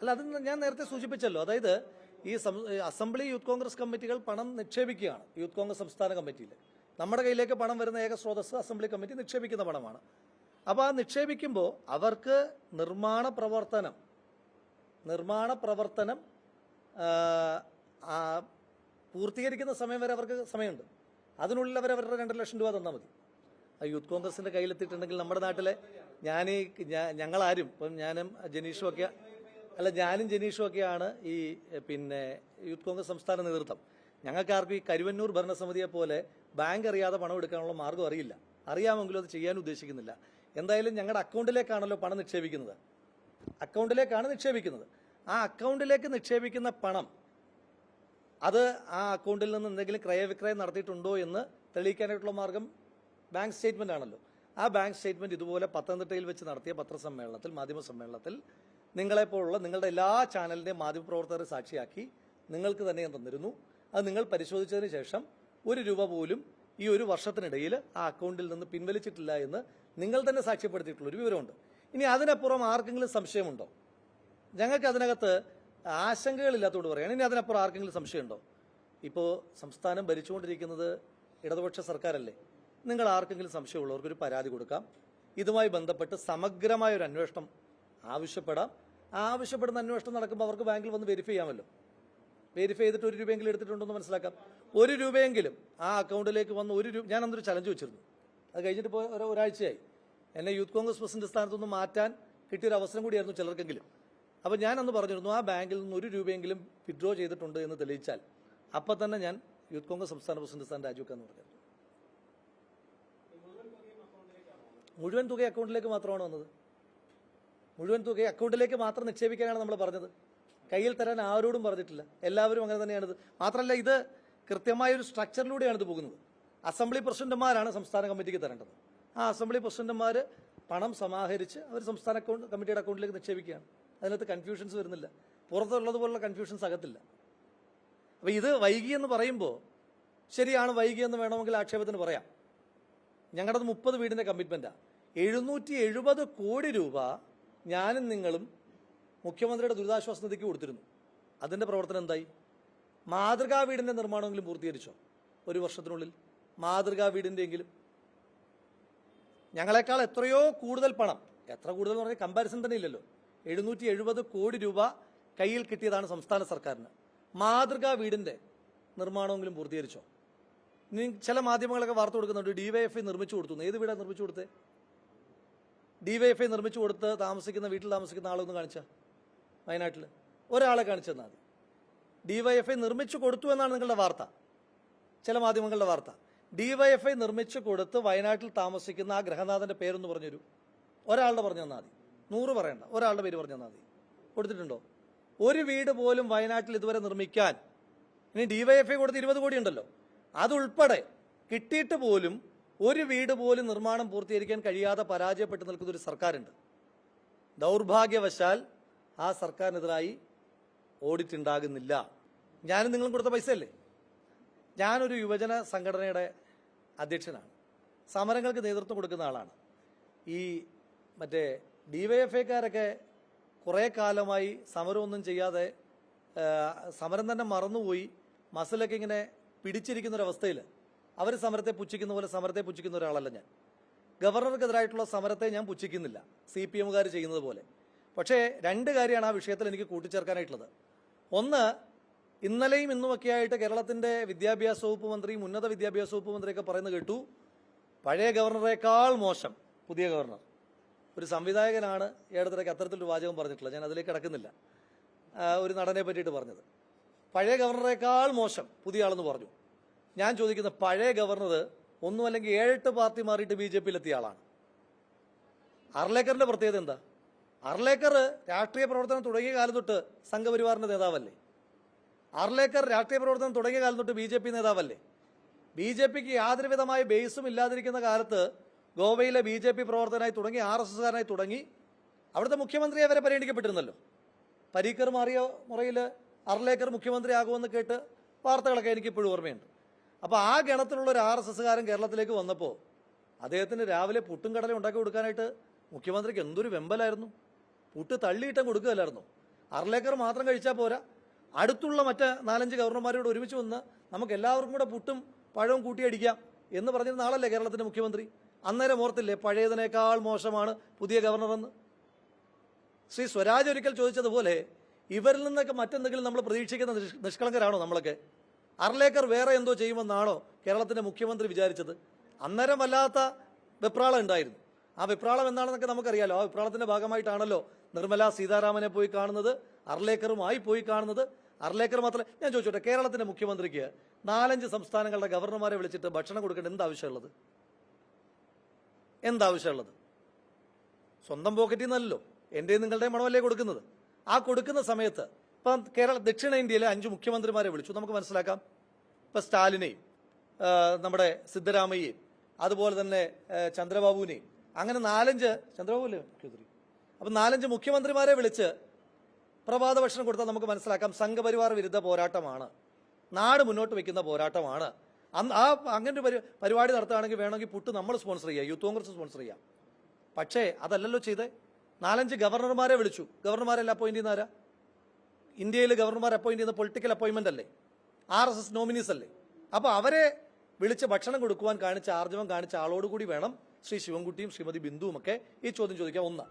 അല്ല അത് ഞാൻ നേരത്തെ സൂചിപ്പിച്ചല്ലോ. അതായത് ഈ അസംബ്ലി യൂത്ത് കോൺഗ്രസ് കമ്മിറ്റികൾ പണം നിക്ഷേപിക്കുകയാണ്. യൂത്ത് കോൺഗ്രസ് സംസ്ഥാന കമ്മിറ്റിയിൽ. നമ്മുടെ കയ്യിലേക്ക് പണം വരുന്ന ഏക സ്രോതസ് അസംബ്ലി കമ്മിറ്റി നിക്ഷേപിക്കുന്ന പണമാണ്. അപ്പോൾ ആ നിക്ഷേപിക്കുമ്പോൾ അവർക്ക് നിർമ്മാണ പ്രവർത്തനം നിർമ്മാണ പ്രവർത്തനം പൂർത്തീകരിക്കുന്ന സമയം വരെ അവർക്ക് സമയമുണ്ട്. അതിനുള്ളിൽ അവർ അവരുടെ രണ്ട് ലക്ഷം രൂപ തന്നാൽ മതി. ആ യൂത്ത് കോൺഗ്രസിന്റെ കയ്യിലെത്തിയിട്ടുണ്ടെങ്കിൽ നമ്മുടെ നാട്ടിലെ ഞാൻ ഞങ്ങളാരും ഇപ്പം ഞാനും ജനീഷും ഒക്കെ അല്ല ഞാനും ജനീഷും ഒക്കെയാണ് ഈ പിന്നെ യൂത്ത് കോൺഗ്രസ് സംസ്ഥാന നേതൃത്വം. ഞങ്ങൾക്ക് ആർക്കും ഈ കരുവന്നൂർ ഭരണസമിതിയെ പോലെ ബാങ്ക് അറിയാതെ പണം എടുക്കാനുള്ള മാർഗം അറിയില്ല. അറിയാമെങ്കിലും അത് ചെയ്യാൻ ഉദ്ദേശിക്കുന്നില്ല. എന്തായാലും ഞങ്ങളുടെ അക്കൗണ്ടിലേക്കാണല്ലോ പണം നിക്ഷേപിക്കുന്നത്. അക്കൗണ്ടിലേക്കാണ് നിക്ഷേപിക്കുന്നത്. ആ അക്കൗണ്ടിലേക്ക് നിക്ഷേപിക്കുന്ന പണം അത് ആ അക്കൗണ്ടിൽ നിന്ന് എന്തെങ്കിലും ക്രയവിക്രയം നടത്തിയിട്ടുണ്ടോ എന്ന് തെളിയിക്കാനായിട്ടുള്ള മാർഗം ബാങ്ക് സ്റ്റേറ്റ്മെന്റ് ആണല്ലോ. ആ ബാങ്ക് സ്റ്റേറ്റ്മെന്റ് ഇതുപോലെ പത്തനംതിട്ടയിൽ വെച്ച് നടത്തിയ പത്രസമ്മേളനത്തിൽ മാധ്യമ സമ്മേളനത്തിൽ നിങ്ങളെപ്പോലുള്ള നിങ്ങളുടെ എല്ലാ ചാനലിന്റെയും മാധ്യമപ്രവർത്തകരെ സാക്ഷിയാക്കി നിങ്ങൾക്ക് തന്നെ ഞാൻ തന്നിരുന്നു. അത് നിങ്ങൾ പരിശോധിച്ചതിന് ശേഷം ഒരു രൂപ പോലും ഈ ഒരു വർഷത്തിനിടയിൽ ആ അക്കൗണ്ടിൽ നിന്ന് പിൻവലിച്ചിട്ടില്ല എന്ന് നിങ്ങൾ തന്നെ സാക്ഷ്യപ്പെടുത്തിയിട്ടുള്ള ഒരു വിവരമുണ്ട്. ഇനി അതിനപ്പുറം ആർക്കെങ്കിലും സംശയമുണ്ടോ? ഞങ്ങൾക്ക് അതിനകത്ത് ആശങ്കകളില്ലാത്തതുകൊണ്ട് പറയാണ് ഇനി അതിനപ്പുറം ആർക്കെങ്കിലും സംശയമുണ്ടോ? ഇപ്പോൾ സംസ്ഥാനം ഭരിച്ചുകൊണ്ടിരിക്കുന്നത് ഇടതുപക്ഷ സർക്കാരല്ലേ. നിങ്ങൾ ആർക്കെങ്കിലും സംശയമുള്ളവർക്കൊരു പരാതി കൊടുക്കാം. ഇതുമായി ബന്ധപ്പെട്ട് സമഗ്രമായ ഒരു അന്വേഷണം ആവശ്യപ്പെടാം. ആവശ്യപ്പെടുന്ന അന്വേഷണം നടക്കുമ്പോൾ അവർക്ക് ബാങ്കിൽ വന്ന് വെരിഫൈ ചെയ്യാമല്ലോ. വെരിഫൈ ചെയ്തിട്ട് ഒരു രൂപയെങ്കിലും എടുത്തിട്ടുണ്ടോ മനസ്സിലാക്കാം. ഒരു രൂപയെങ്കിലും ആ അക്കൗണ്ടിലേക്ക് വന്ന് ഒരു രൂപ ഞാൻ അന്നൊരു ചലഞ്ച് വെച്ചിരുന്നു. അത് കഴിഞ്ഞിട്ട് ഇപ്പോൾ ഒരു ഒരാഴ്ചയായി. എന്നെ യൂത്ത് കോൺഗ്രസ് പ്രസിഡന്റ് സ്ഥാനത്തുനിന്ന് മാറ്റാൻ കിട്ടിയൊരു അവസരം കൂടിയായിരുന്നു ചിലർക്കെങ്കിലും. അപ്പോൾ ഞാൻ അന്ന് പറഞ്ഞിരുന്നു ആ ബാങ്കിൽ നിന്ന് ഒരു രൂപയെങ്കിലും വിഡ്രോ ചെയ്തിട്ടുണ്ട് എന്ന് തെളിയിച്ചാൽ അപ്പം തന്നെ ഞാൻ യൂത്ത് കോൺഗ്രസ് സംസ്ഥാന പ്രസിഡന്റ് സ്ഥാനം രാജിവെക്കാന്ന് പറഞ്ഞു മുഴുവൻ തുക അക്കൗണ്ടിലേക്ക് മാത്രമാണ് വന്നത്? മുഴുവൻ തുക അക്കൗണ്ടിലേക്ക് മാത്രം നിക്ഷേപിക്കാനാണ് നമ്മൾ പറഞ്ഞത്. കയ്യിൽ തരാൻ ആരോടും പറഞ്ഞിട്ടില്ല. എല്ലാവരും അങ്ങനെ തന്നെയാണിത്. മാത്രമല്ല ഇത് കൃത്യമായ ഒരു സ്ട്രക്ചറിലൂടെയാണ് ഇത് പോകുന്നത്. അസംബ്ലി പ്രസിഡന്റുമാരാണ് സംസ്ഥാന കമ്മിറ്റിക്ക് തരേണ്ടത്. ആ അസംബ്ലി പ്രസിഡന്റുമാർ പണം സമാഹരിച്ച് അവർ സംസ്ഥാന അക്കൗണ്ട് കമ്മിറ്റിയുടെ അക്കൗണ്ടിലേക്ക് നിക്ഷേപിക്കുകയാണ്. അതിനകത്ത് കൺഫ്യൂഷൻസ് വരുന്നില്ല. പുറത്തുള്ളതുപോലുള്ള കൺഫ്യൂഷൻസ് അകത്തില്ല. അപ്പോൾ ഇത് വൈകി എന്ന് പറയുമ്പോൾ ശരിയാണ് വൈകി എന്ന് വേണമെങ്കിൽ ആക്ഷേപത്തിന് പറയാം. ഞങ്ങളുടെ മുപ്പത് വീടിന്റെ കമ്മിറ്റ്മെന്റാണ് എഴുന്നൂറ്റി എഴുപത് കോടി രൂപ ഞാനും നിങ്ങളും മുഖ്യമന്ത്രിയുടെ ദുരിതാശ്വാസ നിധിക്ക് കൊടുത്തിരുന്നു. അതിന്റെ പ്രവർത്തനം എന്തായി? മാതൃകാ വീടിന്റെ നിർമ്മാണമെങ്കിലും പൂർത്തീകരിച്ചോ? ഒരു വർഷത്തിനുള്ളിൽ മാതൃകാ വീടിന്റെയെങ്കിലും ഞങ്ങളെക്കാൾ എത്രയോ കൂടുതൽ പണം എത്ര കൂടുതൽ പറഞ്ഞാൽ കമ്പാരിസൺ തന്നെ ഇല്ലല്ലോ. എഴുന്നൂറ്റി എഴുപത് കോടി രൂപ കയ്യിൽ കിട്ടിയതാണ് സംസ്ഥാന സർക്കാരിന്. മാതൃകാ വീടിന്റെ നിർമ്മാണമെങ്കിലും പൂർത്തീകരിച്ചോ? ചില മാധ്യമങ്ങളൊക്കെ വാർത്ത കൊടുക്കുന്നുണ്ട് ഡിവൈഎഫ്ഐ നിർമ്മിച്ചു കൊടുത്തു. ഏത് വീടാണ് നിർമ്മിച്ചു കൊടുത്തേ? ഡിവൈഎഫ്ഐ നിർമ്മിച്ചു കൊടുത്ത് താമസിക്കുന്ന വീട്ടിൽ താമസിക്കുന്ന ആളൊന്ന് കാണിച്ച. വയനാട്ടിൽ ഒരാളെ കാണിച്ചു തന്നാൽ മതി. ഡിവൈഎഫ്ഐ നിർമ്മിച്ചു കൊടുത്തു എന്നാണ് നിങ്ങളുടെ വാർത്ത. ചില മാധ്യമങ്ങളുടെ വാർത്ത. ഡിവൈഎഫ്ഐ നിർമ്മിച്ചു കൊടുത്ത് വയനാട്ടിൽ താമസിക്കുന്ന ആ ഗ്രഹനാഥന്റെ പേരൊന്ന് പറഞ്ഞുതരൂ. ഒരാളുടെ പറഞ്ഞു തന്നാൽ മതി. നൂറ് പറയണ്ട. ഒരാളുടെ പേര് പറഞ്ഞു തന്നാൽ മതി. കൊടുത്തിട്ടുണ്ടോ? ഒരു വീട് പോലും വയനാട്ടിൽ ഇതുവരെ നിർമ്മിക്കാൻ ഇനി ഡിവൈഎഫ്ഐ കൊടുത്ത് ഇരുപത് കോടി ഉണ്ടല്ലോ. അതുൾപ്പെടെ കിട്ടിയിട്ട് പോലും ഒരു വീട് പോലും നിർമ്മാണം പൂർത്തീകരിക്കാൻ കഴിയാതെ പരാജയപ്പെട്ടു നിൽക്കുന്ന ഒരു സർക്കാരുണ്ട്. ദൗർഭാഗ്യവശാൽ ആ സർക്കാരിനെതിരായി ഓഡിറ്റ് ഉണ്ടാകുന്നില്ല. ഞാനും നിങ്ങളും കൊടുത്ത പൈസ അല്ലേ ഞാനൊരു യുവജന സംഘടനയുടെ അധ്യക്ഷനാണ്. സമരങ്ങൾക്ക് നേതൃത്വം കൊടുക്കുന്ന ആളാണ്. ഈ മറ്റേ ഡിവൈഎഫ്ഐക്കാരൊക്കെ കുറേ കാലമായി സമരമൊന്നും ചെയ്യാതെ സമരം തന്നെ മറന്നുപോയി മസിലൊക്കെ ഇങ്ങനെ പിടിച്ചിരിക്കുന്നൊരവസ്ഥയിൽ അവർ സമരത്തെ പുച്ഛിക്കുന്ന പോലെ സമരത്തെ പുച്ഛിക്കുന്ന ഒരാളല്ല ഞാൻ. ഗവർണർക്കെതിരായിട്ടുള്ള സമരത്തെ ഞാൻ പുച്ഛിക്കുന്നില്ല. സി പി എമ്മുകാർ ചെയ്യുന്നത് പോലെ. പക്ഷേ രണ്ട് കാര്യമാണ് ആ വിഷയത്തിൽ എനിക്ക് കൂട്ടിച്ചേർക്കാനായിട്ടുള്ളത്. ഒന്ന് ഇന്നലെയും ഇന്നുമൊക്കെ ആയിട്ട് കേരളത്തിന്റെ വിദ്യാഭ്യാസ വകുപ്പ് മന്ത്രിയും ഉന്നത വിദ്യാഭ്യാസ വകുപ്പ് മന്ത്രിയൊക്കെ പറയുന്നത് കേട്ടു. പഴയ ഗവർണറേക്കാൾ മോശം പുതിയ ഗവർണർ. ഒരു സംവിധായകനാണ് ഏടത്തിലേക്ക് അത്തരത്തിലൊരു വാചകം പറഞ്ഞിട്ടുള്ളത്. ഞാൻ അതിലേക്ക് കിടക്കുന്നില്ല. ഒരു നടനെ പറ്റിയിട്ട് പറഞ്ഞത്. പഴയ ഗവർണറേക്കാൾ മോശം പുതിയ ആളെന്ന് പറഞ്ഞു. ഞാൻ ചോദിക്കുന്ന പഴയ ഗവർണർ ഒന്നും അല്ലെങ്കിൽ ഏഴെട്ട് പാർട്ടി മാറിയിട്ട് ബി ജെ പിയിലെത്തിയ ആളാണ്. അർലേക്കറിന്റെ പ്രത്യേകത എന്താ? അർലേക്കർ രാഷ്ട്രീയ പ്രവർത്തനം തുടങ്ങിയ കാലം തൊട്ട് സംഘപരിവാറിന്റെ നേതാവല്ലേ? അർലേക്കർ രാഷ്ട്രീയ പ്രവർത്തനം തുടങ്ങിയ കാലം തൊട്ട് ബി ജെ പി നേതാവല്ലേ? ബി ജെ പിക്ക് യാതൊരു വിധമായ ബേസും ഇല്ലാതിരിക്കുന്ന കാലത്ത് ഗോവയിലെ ബി ജെ പി പ്രവർത്തകനായി തുടങ്ങി ആർ എസ് എസ്കാരനായി തുടങ്ങി അവിടുത്തെ മുഖ്യമന്ത്രിയെ വരെ പരിഗണിക്കപ്പെട്ടിരുന്നല്ലോ. പരീക്കർ മാറിയ മുറയിൽ അർലേക്കർ മുഖ്യമന്ത്രിയാകുമെന്ന് കേട്ട് വാർത്തകളൊക്കെ എനിക്കിപ്പോഴും ഓർമ്മയുണ്ട്. അപ്പോൾ ആ ഗണത്തിലുള്ള ഒരു ആർ എസ് എസ്സുകാരൻ കേരളത്തിലേക്ക് വന്നപ്പോൾ അദ്ദേഹത്തിന് രാവിലെ പുട്ടും കടലും ഉണ്ടാക്കി കൊടുക്കാനായിട്ട് മുഖ്യമന്ത്രിക്ക് എന്തൊരു വെമ്പലായിരുന്നു? പുട്ട് തള്ളിയിട്ടം കൊടുക്കുകയല്ലായിരുന്നു. അർലേക്കർ മാത്രം കഴിച്ചാൽ പോരാ. അടുത്തുള്ള മറ്റ് നാലഞ്ച് ഗവർണർമാരോട് ഒരുമിച്ച് വന്ന് നമുക്ക് എല്ലാവർക്കും കൂടെ പുട്ടും പഴവും കൂട്ടിയടിക്കാം എന്ന് പറഞ്ഞിരുന്ന ആളല്ലേ കേരളത്തിന്റെ മുഖ്യമന്ത്രി? അന്നേരം ഓർത്തില്ലേ പഴയതിനേക്കാൾ മോശമാണ് പുതിയ ഗവർണറെന്ന്? ശ്രീ സ്വരാജ് ഒരിക്കൽ ചോദിച്ചതുപോലെ ഇവരിൽ നിന്നൊക്കെ മറ്റെന്തെങ്കിലും നമ്മൾ പ്രതീക്ഷിക്കുന്ന നിഷ്കളങ്കരാണോ നമ്മളൊക്കെ? അർലേക്കർ വേറെ എന്തോ ചെയ്യുമെന്നാണോ കേരളത്തിന്റെ മുഖ്യമന്ത്രി വിചാരിച്ചത്? അന്നേരം വല്ലാത്ത വെപ്രാളം ഉണ്ടായിരുന്നു. ആ വെപ്രാളം എന്താണെന്നൊക്കെ നമുക്കറിയാലോ. ആ വെപ്രാളത്തിന്റെ ഭാഗമായിട്ടാണല്ലോ നിർമ്മല സീതാരാമനെ പോയി കാണുന്നത് അർലേക്കറുമായി പോയി കാണുന്നത്. അർലേക്കർ മാത്രമേ ഞാൻ ചോദിച്ചോട്ടെ കേരളത്തിന്റെ മുഖ്യമന്ത്രിക്ക് നാലഞ്ച് സംസ്ഥാനങ്ങളുടെ ഗവർണർമാരെ വിളിച്ചിട്ട് ഭക്ഷണം കൊടുക്കേണ്ട എന്താവശ്യമുള്ളത്? എന്താവശ്യമുള്ളത്? സ്വന്തം പോക്കറ്റിൽ നിന്നല്ലോ എന്റെയും നിങ്ങളുടെയും മണമല്ലേ കൊടുക്കുന്നത്? ആ കൊടുക്കുന്ന സമയത്ത് ഇപ്പം കേരള ദക്ഷിണേന്ത്യയിലെ അഞ്ച് മുഖ്യമന്ത്രിമാരെ വിളിച്ചു. നമുക്ക് മനസ്സിലാക്കാം. ഇപ്പം സ്റ്റാലിനെയും നമ്മുടെ സിദ്ധരാമയ്യയും അതുപോലെ തന്നെ ചന്ദ്രബാബുവിനെയും. അങ്ങനെ നാലഞ്ച് ചന്ദ്രബാബു അല്ലേ മുഖ്യമന്ത്രി. അപ്പം നാലഞ്ച് മുഖ്യമന്ത്രിമാരെ വിളിച്ച് പ്രഭാത ഭക്ഷണം കൊടുത്താൽ നമുക്ക് മനസ്സിലാക്കാം. സംഘപരിവാർ വിരുദ്ധ പോരാട്ടമാണ്. നാട് മുന്നോട്ട് വെക്കുന്ന പോരാട്ടമാണ്. ആ അങ്ങനെ ഒരു പരിപാടി നടത്തുകയാണെങ്കിൽ വേണമെങ്കിൽ പുട്ട് നമ്മൾ സ്പോൺസർ ചെയ്യാം. യൂത്ത് കോൺഗ്രസ് സ്പോൺസർ ചെയ്യാം. പക്ഷേ അതല്ലല്ലോ ചെയ്തേ. നാലഞ്ച് ഗവർണർമാരെ വിളിച്ചു. ഗവർണർമാരെല്ലാം അപ്പോയിന്റ് ചെയ്യുന്ന ആരാ? ഇന്ത്യയിൽ ഗവർണർമാർ അപ്പോയിന്റ് ചെയ്യുന്ന പൊളിറ്റിക്കൽ അപ്പോയിന്റ്മെന്റ് അല്ലേ? ആർ എസ് എസ് നോമിനീസ് അല്ലേ? അപ്പോൾ അവരെ വിളിച്ച് ഭക്ഷണം കൊടുക്കുവാൻ കാണിച്ച ആർജവം കാണിച്ച ആളോടുകൂടി വേണം ശ്രീ ശിവൻകുട്ടിയും ശ്രീമതി ബിന്ദുവും ഒക്കെ ഈ ചോദ്യം ചോദിക്കാൻ ഒന്ന്.